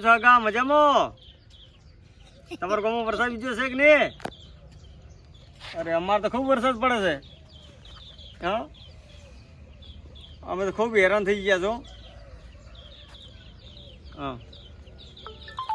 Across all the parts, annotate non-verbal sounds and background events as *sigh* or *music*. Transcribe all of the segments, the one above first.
કેમ છો કાકા મજામાં? તમારો ગામમાં વરસાદ બીજો છે કે નહીં? અરે, અમારે તો ખૂબ વરસાદ પડે છે. હા? અમે તો ખૂબ હેરાન થઈ ગયા છો. હા.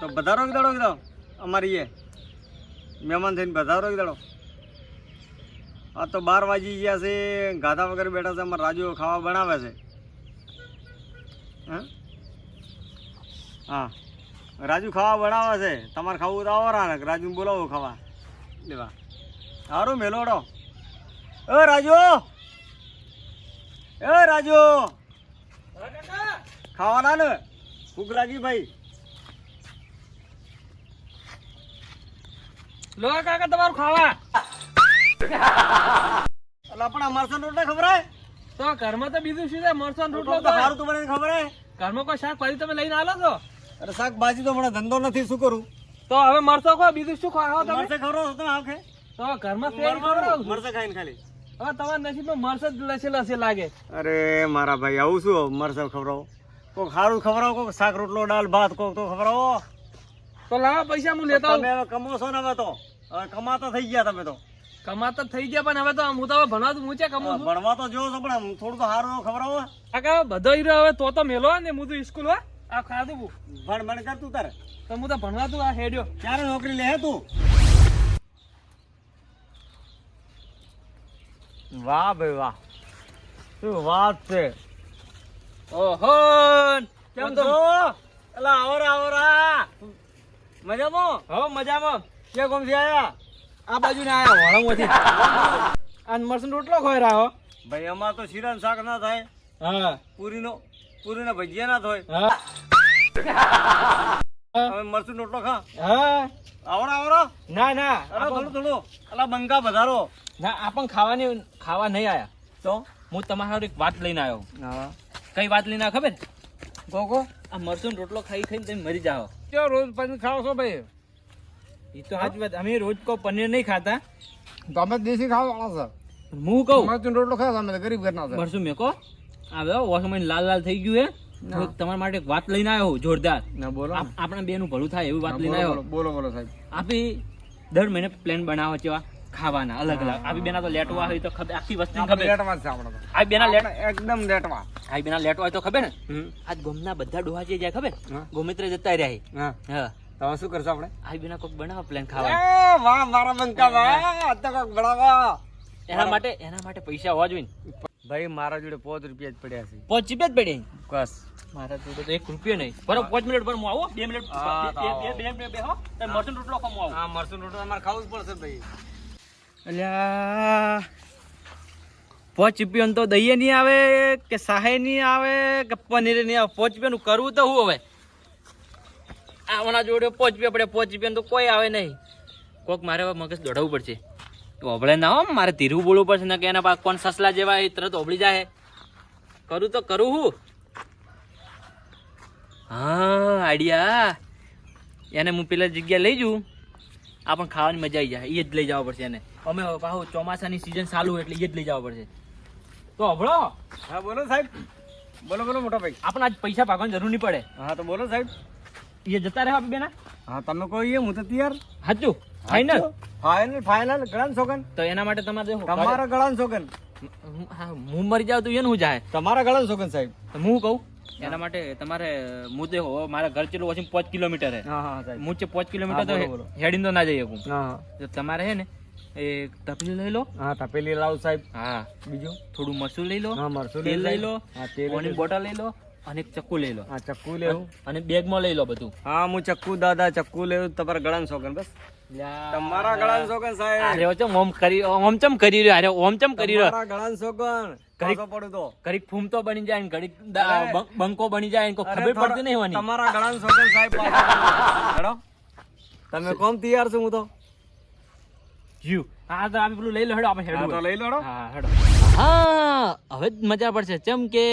તો વધારો કે દાડો કીધો અમારી એ. મહેમાન થઈને વધારો એક દાડો આ તો બાર વાગી ગયા છે. ગાધા વગર બેઠા છે. અમારા રાજુ ખાવા બનાવે છે. હા? હા. રાજુ ખાવા બનાવે છે. તમારે ખાવું તો આવો રાજુ બોલાવો ખાવા. લેવા સારું મેલોડો. એ રાજુ! એ રાજુ! ખાવાના ને? ભૂખ લાગી ભાઈ. લો કાકા તમારું ખાવા. અલા પણ અમારે સન રોટલા ખબર તો ઘરમાં તો બીજું શું છે? મરસન રોટલો તો સારું તો મને ખબર ઘરમાં કોઈ શાકભાજી તમે લઈને આવો છો? અરે શાકભાજી તો મને ધંધો નથી શું કરું? તો હવે મરસો ખો બીજું શું ખાવ તમે મરસે ખરો તો આખે તો ઘરમાં ફેર છું. મરસે ખાઈને ખાલી. હવે તમારા નસીબમાં મરસે જ લસે લસે લાગે. અરે મારા ભાઈ આવું શું મરસે ખવડાવો. કોક સારું ખવડાવો કોક શાક રોટલો દાળ ભાત કોક તો ખવડાવો. તો લાવા પૈસા હું લેતા તમે હવે કમો છો ને હવે તો. હવે કમાતા થઈ ગયા તમે તો. કમાતા થઈ ગયા પણ હવે તો હું તો હવે ભણવા તો છે કમાઉં ભણવા તો જો છો પણ થોડું તો સારું ખબર કાકા બધો હીરો હવે તો તો મેલો ને હું તો સ્કૂલ હો. આ ખાધું ભણ ભણ કર તું તારે. તો હું તો ભણવા તું આ હેડ્યો. ક્યારે નોકરી લે તું? વાહ ભાઈ વાહ. શું વાત છે? ઓહો કેમ છો? અલા આવરા આવરા. મજામાં? હો મજામાં. કે કોમથી આયા? આ બાજુ ને આયા વળંગોથી. આ મરસન રોટલો ખોઈ રહ્યો ભાઈ અમાર તો શીરા શાક ના થાય. હા. પૂરીનો પૂરીના ભજીયા ના થાય હા. હવે મરચું રોટલો ખા. હા. આવડો આવરા ના ના. અરે થોડું થોડું. અલા બંગા વધારો. ના આપણ ખાવાની ખાવા નહીં આયા. તો? હું તમારા એક વાત લઈને આવ્યો. હા. કઈ વાત લઈને ખબર? કો કો. આ મરચું રોટલો ખાઈ ખાઈને તમે મરી જાઓ. ક્યાં રોજ પનીર ખાવ છો ભાઈ? એ તો સાચી વાત. અમે રોજ કો પનીર નહીં ખાતા. તમે દેશી ખાવા વાળા હું કહું. મરચું રોટલો ખાવ અમે ગરીબ ઘરના મરચું મેકો. આવે વોશમાં લાલ લાલ થઈ ગયું હે. તમારા માટે એક વાત લઈને આવ્યો જોરદાર. ના બોલો આપ- આપણા બેનું ભલું થાય એવી વાત લઈને આવ્યો. બોલો બોલો સાહેબ. આપી દર મહિને પ્લાન બનાવો છે ખાવાના અલગ અલગ. આપી બેના તો લેટવા હોય તો ખબર આખી વસ્તી ખબર. લેટવા છે આપણો આ બેના લેટ એકદમ લેટવા. આ બેના લેટવા હોય તો ખબર ને? આજ ગોમના બધા ડોહા જે જાય ખબર. ગોમિત્ર જતા રહ્યા હા. તો શું કરશો આપણે? આ બેના કોક બનાવો પ્લાન ખાવા વાહ મારા બંકા વાહ. તો કોક બનાવો. એના માટે એના માટે પૈસા હોવા જોઈએ ને. ભાઈ મારા જોડે પાંચ રૂપિયા જ પડ્યા છે. પાંચ રૂપિયા જ પડી બસ. મારા જોડે તો એક રૂપિયો નહીં. બરોબર પાંચ મિનિટ પર હું આવો બે મિનિટ બે- મિનિટ બેહો રોટલો ખાવા આવું. હા મરસુન રોટલો અમારે ખાવું જ પડશે ભાઈ. અલ્યા પાંચ રૂપિયાનું તો દઈએ નહીં આવે કે સહાય નહીં આવે કે પનીર નહીં આવે. પાંચ રૂપિયાનું કરવું તો શું હવે? આવના જોડે પાંચ રૂપિયા પડે પાંચ રૂપિયાનું તો કોઈ આવે નહીં. કોક મારે હવે મગજ દોડાવવું પડશે. ઓબળે ના હો મારે ધીરું બોલવું પડશે ને કે એના પાક કોણ સસલા જેવા એ તરત ઓબળી જાય કરું તો કરું હું. હા આઈડિયા. એને હું પેલા જગ્યા લઈ જઉં. આપણને ખાવાની મજા આવી જાય એ જ લઈ જવા પડશે એને. અમે પાછું ચોમાસાની સિઝન ચાલુ હોય એટલે એ જ લઈ જવા પડશે. તો હભળો હા બોલો સાહેબ. બોલો બોલો મોટા ભાઈ. આપણે આજ પૈસા ભાગવાની જરૂર નહીં પડે. હા તો બોલો સાહેબ. એ જતા રહે આપી બેના. હા તમે કહો એ હું તો તૈયાર. સાચું ફાઈનલ ફાઈનલ ફાઈનલ ગળાન સોગન. તો એના માટે તમારે દેખો તમારા ગળાન સોગન. હું- મરી જાવ તો એનું હું જાય તમારા ગળાન સોગન સાહેબ. તો હું કહું? એના માટે તમારે હું દેખો મારા ઘર ચેલું ઓછી પાંચ કિલોમીટર હે. હા હા હું છે પાંચ કિલોમીટર તો હા. હેડીને તો ના જઈ શકું તમારે હે ને એ તપેલી લઈ લો. હા તપેલી લાવ સાહેબ. હા. બીજું? થોડું મરચું લઈ લો. હા મરચું તેલ લઈ લો. હા તેલ બોટલ લઈ લો અને એક ચક્કુ લઈ લો. હા ચક્કુ લેવું. અને બેગમાં લઈ લો બધું. હા હું ચક્કુ દાદા ચક્કુ લેવું તમારા ગળાન સોગન બસ. તમારા ગળાન સોગન સાહેબ. અરે ઓચમ ઓમ કરી ઓમ ચમ કરી રહ્યો અરે ઓમ ચમ કરી રહ્યો. તમારા ગળાન સોગન ઘડીક- પડું તો. ઘડીક ફૂમતો બની જાય ને ઘડીક બંકો બની જાય ને કોઈ ખબર પડતી નહીં હોની તમારા ગળાન સોગન સાહેબ હેડો. તમે કોમ તૈયાર છો હું તો? જીવ હા તો આપણે પેલું લઈ લો હેડો આપણે હા તો લઈ લો હા હેડો. હા હવે જ મજા પડશે. ચમ કે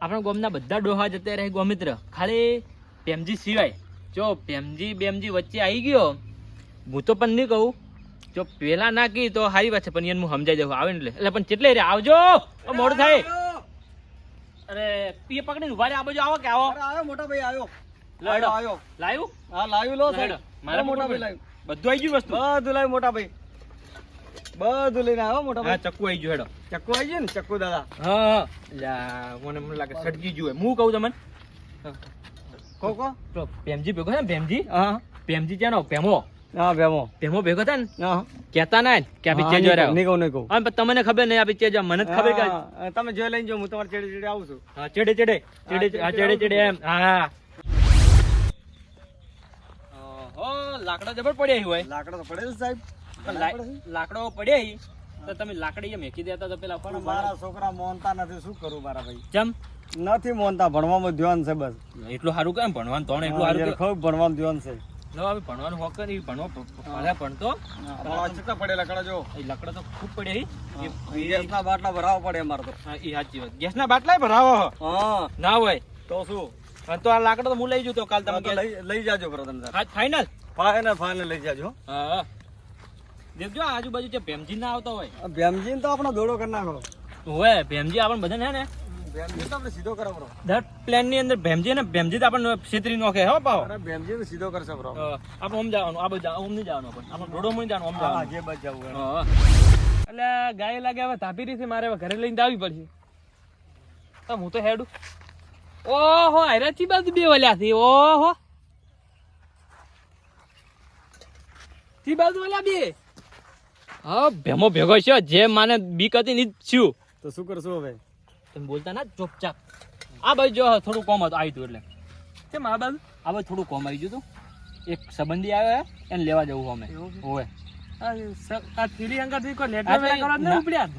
આપણા ગોમના બધા ડોહા જતા રહે ગોમિત્ર. ખાલી પેમજી સિવાય. જો પેમજી બેમજી વચ્ચે આવી ગયો હું તો પણ નહીં કહું. જો પેલા ના કી તો સારી વાત છે પણ એને હું સમજાઈ દઉં આવે ને એટલે. એટલે પણ કેટલે રે આવજો. મોડું થાય. અરે પીએ પકડીને ઊભા રે આ બાજુ આવો કે આવો? આવ્યો મોટા ભાઈ આવ્યો. લાડો. આવ્યો આયો લાવ્યું? હા લાવ્યું લો હેડો. સાહેબ મારા મોટા ભાઈ લાવ્યું બધું આવી ગયું વસ્તુ? બધું લાવ્યું મોટા ભાઈ. બધું લઈને આવો મોટા ભાઈ. ચક્કુ આવી ગયું હેડો. ચક્કુ આવી ગયું ને? ચક્કુ દાદા. હા લા મને મને લાગે સડકી ગયું હું કહું તમને? કો કો પેમજી ભેગો છે ને પેમજી હા. પેમજી ત્યાંનો પેમો હા ભેમો પેમો ભેગો થાય ને? હા. કહેતા ના કે આ પિક્ચર જોઈ નહીં કહું નહીં કહું હા તમને ખબર નહીં આપી પિક્ચર મને જ ખબર કે તમે જોઈ લઈને જો હું તમારે ચેડે ચેડે આવું છું. હા ચેડે ચેડે ચેડે હા ચેડે ચેડે એમ. હા ઓહો લાકડા જબર પડ્યા હોય. લાકડા તો પડે છે સાહેબ. લાકડો પડ્યા હી. તો તમે લાકડી એમ મેકી દેતા તો પેલા પણ મારા છોકરા મોનતા નથી શું કરું મારા ભાઈ? ચમ? નથી મોનતા ભણવામાં ધ્યાન છે બસ. એટલું સારું કેમ ભણવાનું? તો એટલું સારું ખૂબ ભણવામાં ધ્યાન છે. હવે ભણવાનું હોક કરી ભણવો પ- પ- ભણતો. ભણવા પડે લાકડા જો? એ લાકડા તો ખૂબ પડ્યા ગેસના બાટલા ભરાવા પડે અમારે તો. હા, સાચી વાત. ગેસના બાટલાય ભરાવો હા. ના હોય. તો શું? તો આ લાકડો તો હું લઈ જઉં તો કાલ તમે લઈ લઈ જાજો પ્રધાન સાહેબ ફાઇનલ ફાઇનલ ફાઇનલ લઈ જાજો. હા. દેખજો આજુબાજુ જે ભેમજી ના આવતો હોય. ભેમજી તો આપણો દોડો કરી નાખો. હોય ભેમજી આપણને બધાને હે ને દર પ્લેનની અંદર ભેમજી ને ભેમજી તો આપણને છેતરી નોખે હો પાવ ભેમજી તો સીધો કરશે. આપણે ઓમ જવાનું આ બધું ઓમ નહીં જવાનું આપણે. આપણે જવાનું ઓમ જવાનું. જે જવું એટલે ગાય લાગે હવે તાપી રહી મારે ઘરે લઈને આવી પડશે. તો હું તો હેડું. ઓહો હેરાચી બાજુ બે વલ્યા છે? ઓહો. ચી બાજુ વલ્યા બે? હા ભેમો ભેગો છે જે માને બીક હતી ની જ છું. તો શું કરશું હવે? તમે બોલતા ના ચોપચાપ. આ બાજુ જો થોડું કોમ હતું આવી હતું એટલે. કેમ આ બાજુ? આ બાજુ થોડું કોમ આવી ગયું હતું. એક સંબંધી આવે એને લેવા જવું અમે. હોય.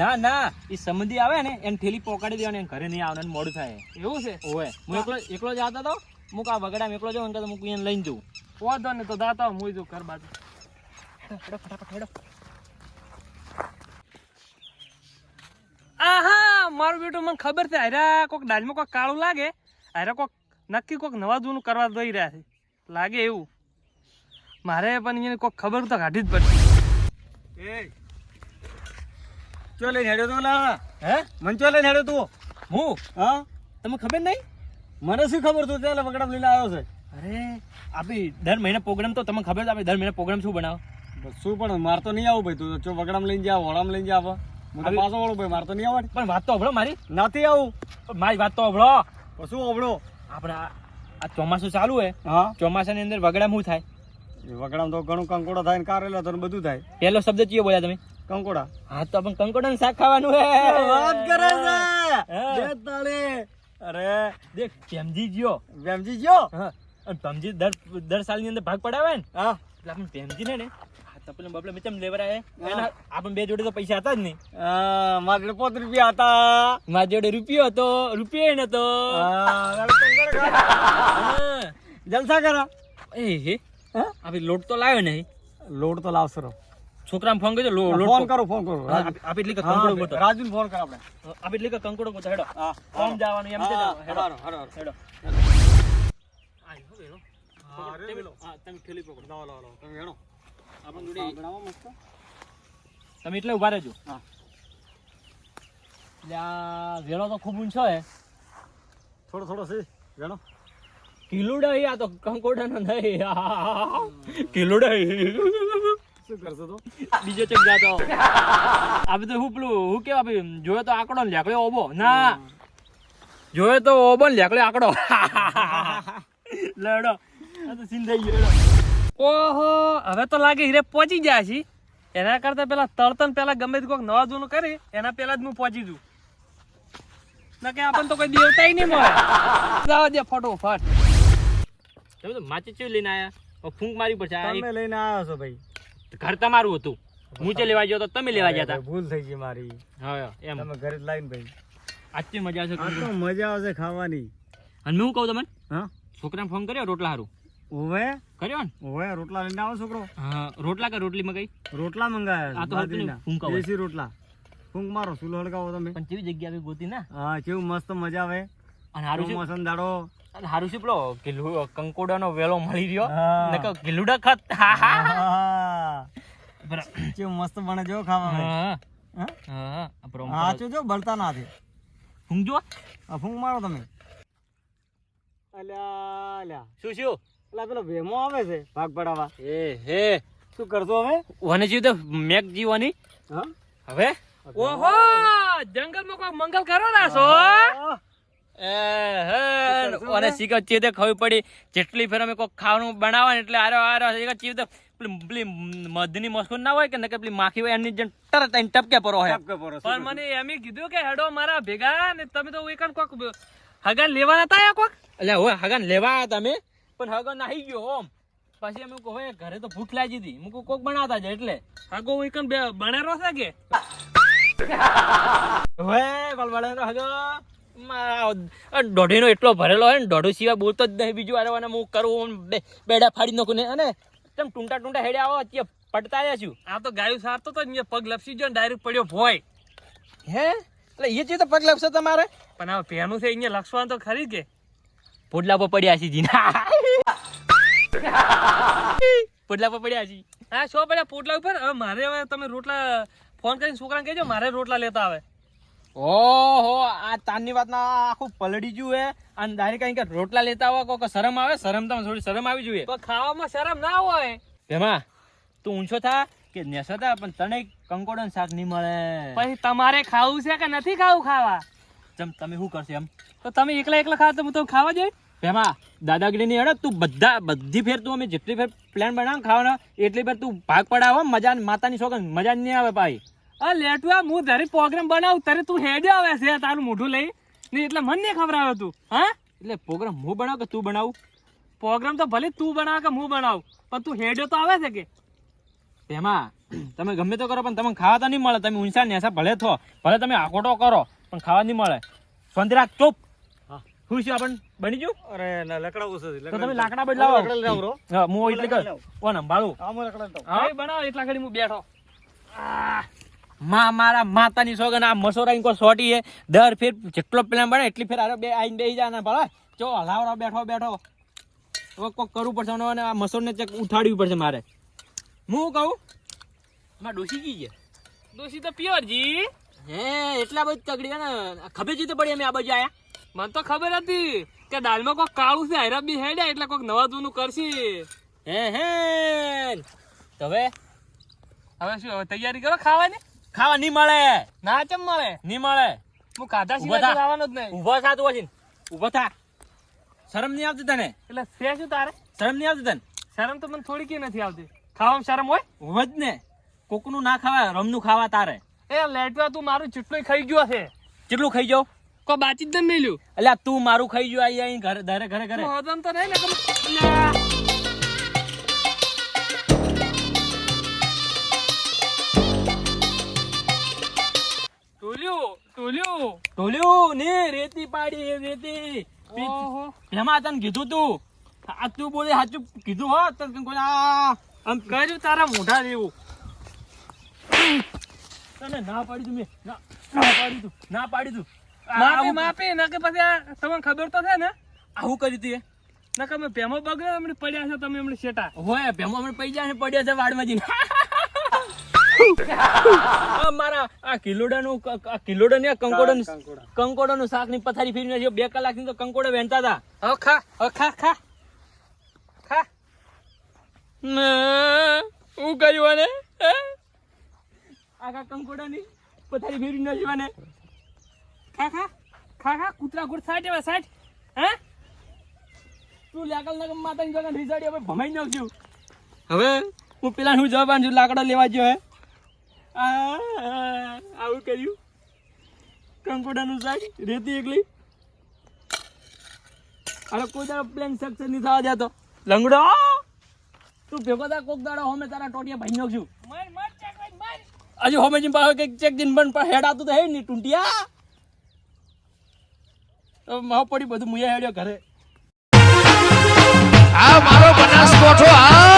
ના ના એ સંબંધી આવે ને એને થેલી પોકાડી દેવાની ઘરે નહીં આવે મોડું થાય. એવું છે? ઓય હું એકલો એકલો જ આવતો હતો. હું કા વગડા એકલો જાઉં તો મુક એને લઈને જઉં. વાંધો ને તો દાતા હું જો ઘર બાજુ. ફટાફટ આહા મારું બેટું મને ખબર છે હારા કોક દાલમાં કોક કાળું લાગે હારા કોક નક્કી કોક નવા જૂનું કરવા દઈ રહ્યા છે. લાગે એવું. મારે પણ એને કોક ખબર તો કાઢી જ પડશે. એ ચો લઈને હેડ્યો તું લા હે? મન ચો લઈને હેડ્યો તું? હું? હા? તમને ખબર નહીં? મને શું ખબર તું? ત્યાં વગડા લઈને આવ્યો છે. અરે આપી દર મહિને પ્રોગ્રામ તો તમને ખબર છે આપણે દર મહિને પ્રોગ્રામ શું બનાવો? શું પણ મારે તો નહીં આવું ભાઈ તું. ચો વગડામાં લઈને જાવ વડામાં લઈને જા હવે. હું તો પાછો વળું ભાઈ માર તો નહીં આવડે. પણ વાત તો હભળો મારી. નથી આવું. મારી વાત તો હભળો શું આવડો આપણે આ આ ચોમાસું ચાલુ હા. ચોમાસાની અંદર વગડામ શું થાય? વગડામાં તો ઘણું કંકોડો થાય ને કારેલા તો બધું થાય. પહેલો શબ્દ ચિયો બોલ્યા તમે? કંકોડા. હા તો આપણે ને શાક ખાવાનું હે. વાત કરે છે. અરે. દેખ પેમજી ગયો વેમજી ગયો હા. અને પેમજી દર દર સાલની અંદર ભાગ પડાવે ને? હા. એટલે આપણે પેમજી ને તપલે બપલે મેં ચમ લેવરાય એના આપણે બે જોડે તો પૈસા હતા જ નહીં. મારા જોડે પોત રૂપિયા હતા. મારા જોડે રૂપિયો હતો રૂપિયો નતો ખાવા. હા. જલસા કરા. એ હે? આપણે લોટ તો લાવ્યો નહીં લોડ તો લાવશો. સરો છોકરાને ફોન કરજો લોટ ફોન કરો ફોન કરો. આપી આપી એટલે કે કંકોડો ગોતો રાજુ ફોન કર આપણે. આપી એટલે કંકોડો ગોતો હેડો. ઓમ જવાનું એમ તે હેડો. હેડો. હેડો. આય હો વેલો. હા, રે તમે- હા, તમે ખેલી પકડો. લાવો, લાવો, લાવો. તમે હેડો. આપણ જોડે મસ્ત. તમે એટલે ઊભા રહેજો. હા. એટલે આ વેલો તો ખૂબ ઊંચો હે. થોડો થોડો છે. વેળો કિલુડા આ તો કંકોડાનો નહીં. *laughs* કિલુડા. શું કરશો તો? બીજો ચક જાતો આ બધું હું પેલું હું કેવા ભાઈ જોયો તો આંકડો ને લેકડ્યો ઓબો? ના. જોયો તો ઓબો ને લેકડ્યો આંકડો. *laughs* લેડો. આ તો સીન થઈ ગયો. ઓહો હવે તો લાગે હીરે પહોંચી જાય છે. એના કરતા પેલા તળતન પેલા ગમે તે કોઈક નવા જૂનું કરી એના પેલા જ હું પહોંચી જઉં. ના કે આપણને તો કોઈ દેવતાય નહીં મળે. જવા દે ફટોફટ તમે તો માચી ચેવી લઈને આવ્યા ફૂંક મારી પડશે. તમે લઈને આવ્યો છો ભાઈ. ઘર તમારું હતું. હું જે લેવા ગયો તો તમે લેવા ગયા હતા. ભૂલ થઈ ગઈ મારી. હા એમ. તમે ઘરે લાવીને ભાઈ. આજથી મજા આવશે મજા આવશે ખાવાની. અને હું કહું તમને હા? છોકરાને ફોન કર્યો રોટલા હારું. ઓવે કર્યો ને? ઓવે રોટલા લઈને આવો છોકરો. હા રોટલા કે રોટલી મંગાઈ? રોટલા મંગાયા આ તો હતું ફૂંકા દેશી રોટલા. ફૂંક મારો ચૂલો હળગાવો તમે. પણ કેવી જગ્યા આવી ગોતી ના? હા કેવું મસ્ત મજા આવે. અને હારું શું? ચોમાસાનો દાડો હારું શું પેલો કિલ્લુ કંકોડાનો વેલો મળી રહ્યો? હા. ને કહો કિલ્લુડા ખત. બરાબર. કેવું મસ્ત બને જો ખાવા હા હા? જો બળતા ના છે ફૂંક જો ફૂંક મારો તમે. અલ્યા અલ્યા. શું શું? અલા પેલો વેમો આવે છે ભાગ પડાવવા. એ હે. શું કરશો હવે? વને જીવ તો મેક જીવાની હવે? ઓહો જંગલમાં કોઈ મંગલ કરો ના છો આહ, એ હે. અને શીખર ચીતે ખવી પડી જેટલી ફેર અમે કોઈ ખાવાનું બનાવવા ને એટલે આરો આરો ચીતે પેલી પેલી મધની મસ્કુન ના હોય કે ને કે પેલી માખી હોય એની જેમ તરત ટપકે પરો હોય. પણ મને એમ કીધું કે હેડો મારા ભેગા ને તમે તો એક કોક હગાન લેવા હતા કોક? એટલે હવે હગન લેવા હતા તમે? પણ હગન નાહી ગયો ઓમ પછી અમે કહો ઘરે તો ભૂખ લાગી હતી. મુકુ કોક બનાવતા છે એટલે. હગો વિકન બનેરો છે કે? હવે તો હગો દોઢીનો એટલો ભરેલો હોય ને દોઢું સિવાય બોલતો જ નહીં. બીજું આરે અને હું કરું બે- બેડા ફાડી નાખું ને અને તેમ ટૂંટા ટૂંટા હેડે આવો અત્યારે પડતા રહ્યા છું. આ તો ગાયું સારતો તો ને પગ લપસી ગયો ડાયરેક્ટ પડ્યો ભોય. હે? એટલે એ જે તો પગ લપસે તમારે? પણ આ પહેનું છે અહીંયા લક્ષવાનું તો ખરી કે? પોડલા પર પડ્યા છે જીના. પોટલા પર પડ્યા છે. હા શો પડ્યા? પોટલા ઉપર? હવે મારે હવે તમે રોટલા ફોન કરીને છોકરાને કહેજો મારે રોટલા લેતા આવે. ઓહો આ તાનની વાત ના આખું પલડી ગયું હે. અને ડાયરેક્ટ કઈ કે રોટલા લેતા આવો કોઈ શરમ આવે? શરમ તમે થોડી શરમ આવી જોઈએ. પણ ખાવામાં શરમ ના હોય. એમાં તું ઊંચો થા કે નેસો થા પણ તને કંકોડન શાક નહીં મળે. પછી તમારે ખાવું છે કે નથી ખાવું ખાવા? જેમ તમે શું કરશે એમ? તો તમે એકલા એકલા ખાવ તો હું તો ખાવા જઈ ભેમા દાદાગીરી ની તું બધા બધી ફેર તું અમે જેટલી ફેર પ્લાન બનાવ ખાવાનો એટલી ફેર તું ભાગ પડાવો મજા માતાની સોગન મજા નહીં આવે ભાઈ. આ લેટવા હું જ્યારે પ્રોગ્રામ બનાવું તારે તું હેડે આવે છે તારું મોઢું લઈ. નહીં એટલે મને નહીં ખબર તું હા? એટલે પ્રોગ્રામ હું બનાવ કે તું બનાવું? પ્રોગ્રામ તો ભલે તું બનાવ કે હું બનાવું પણ તું હેડ્યો તો આવે છે કે? ભેમા તમે ગમે તો કરો પણ તમને ખાવા તો નહીં મળે. તમે ઊંચા નેસા ભલે થો ભલે તમે આકોટો કરો પણ ખાવા નહીં મળે. શાંતિ રાખ ચૂપ. શું છે આપણ બની ગયું? અરે ના, લાકડા ઓછા છે, તો તમે લાકડા બદલાવો. લકડા લઈ આવો, રો. હા હું એટલે કર. લાવ. સંભાળું હા, હું લકડા લેતો હા? બનાવ એટલા ઘડી હું બેઠો. માં મારા માતાની સોગન આ મસોરા કો સોટી હે દર ફેર જેટલો પ્લાન બને એટલી ફેર આરે બે આઈને બેહી જા ને ભલે. ચો હલાવરો બેઠો બેઠો. હવે કોક કરવું પડશે અને આ મસોરને ચેક ઉઠાડવી પડશે મારે. હું કહું? માં ડોસી કી છે? ડોસી તો પિયરજી હે એટલા બધી તગડી ને. ખભેજી તો પડી અમે આ બાજુ આયા. મને તો ખબર હતી કે દાલમાં કોક કાળું છે હૈરા બી હેડ્યા એટલે કોક નવા જૂનું કરશે. હે હે. તો હવે? હવે શું હવે તૈયારી કરો ખાવાની? ખાવા નહીં મળે. ના ચમ મળે? નહીં મળે. હું ખાધા સિવાય આવવાનો જ નહીં. ઊભો થા તું વસીન ઊભો થા. શરમ નહીં આવતી તને? એટલે છે શું તારે? શરમ નહીં આવતી તને? શરમ તો મને થોડી કે નથી આવતી. ખાવામાં શરમ હોય? ઊભો જ ને. કોકનું ના ખાવા રમનું ખાવા તારે. એ લેટવા તું મારું ચૂંટણી ખાઈ ગયો છે. કેટલું ખાઈ જાવ કોઈ બાચી જ નહીં મેલ્યું એટલે તું મારું ખાઈ ગયો આઈ આઈ ઘરે ઘરે ઘરે ઘરે. હજમ તો નહીં ને કે અલ્યા. ટોલ્યું ટોલ્યું ને રેતી પાડી રેતી. ઓહો. એમાં તને કીધું તું? આ તું બોલે સાચું કીધું હો તને કોઈ આ આમ કર્યું તારા મોઢા જેવું. તને ના પાડી તું મેં ના ના પાડી તું ના પાડી તું માપી માપી ના કે પછી આ તમને ખબર તો છે ને? આવું કરી તું નકે ના અમે ભેમો બગડે અમને પડ્યા છે તમે અમને શેટા. હોય ભેમો અમને પડી જાય ને પડ્યા છે વાડમાં જઈને મારા આ કિલોડાનું કિલોડા ને કંકોડા કંકોડા. નું શાકની પથારી ફેરી નાખી બે કલાકની તો કંકોડા વહેતા હતા. હવે ખા. હવે ખા ખા. ખા. હું કર્યું આને? આખા કંકોડાની પથારી ફેરી નાખી આને. ખા ખા ખા ખા કૂતરા ગુડ સાઠ એવા સાઠ હે? તું લાકડ માતા માતાની જગા રીસાડી હવે ભમાઈ નાખજો. હવે હું પેલા હું જવાબ આનું લાકડા લેવા જો હે? આવું કર્યું. કંકોડાનું સાઠ રેતી એકલી. અરે કોઈ દાડો પ્લેન સક્સેસ નહીં થવા જતો લંગડો તું ભેગો થા કોક દાડો હોમે તારા ટોટિયા ભાઈ નાખશું હજુ હોમે જીમ પાસે કંઈક ચેક જીન બન પણ હેડ આવતું તો હે નહીં ટુંટિયા. માવ પડી બધું મુયા હેડ્યો ઘરે. આ મારો બનાસકોઠો આ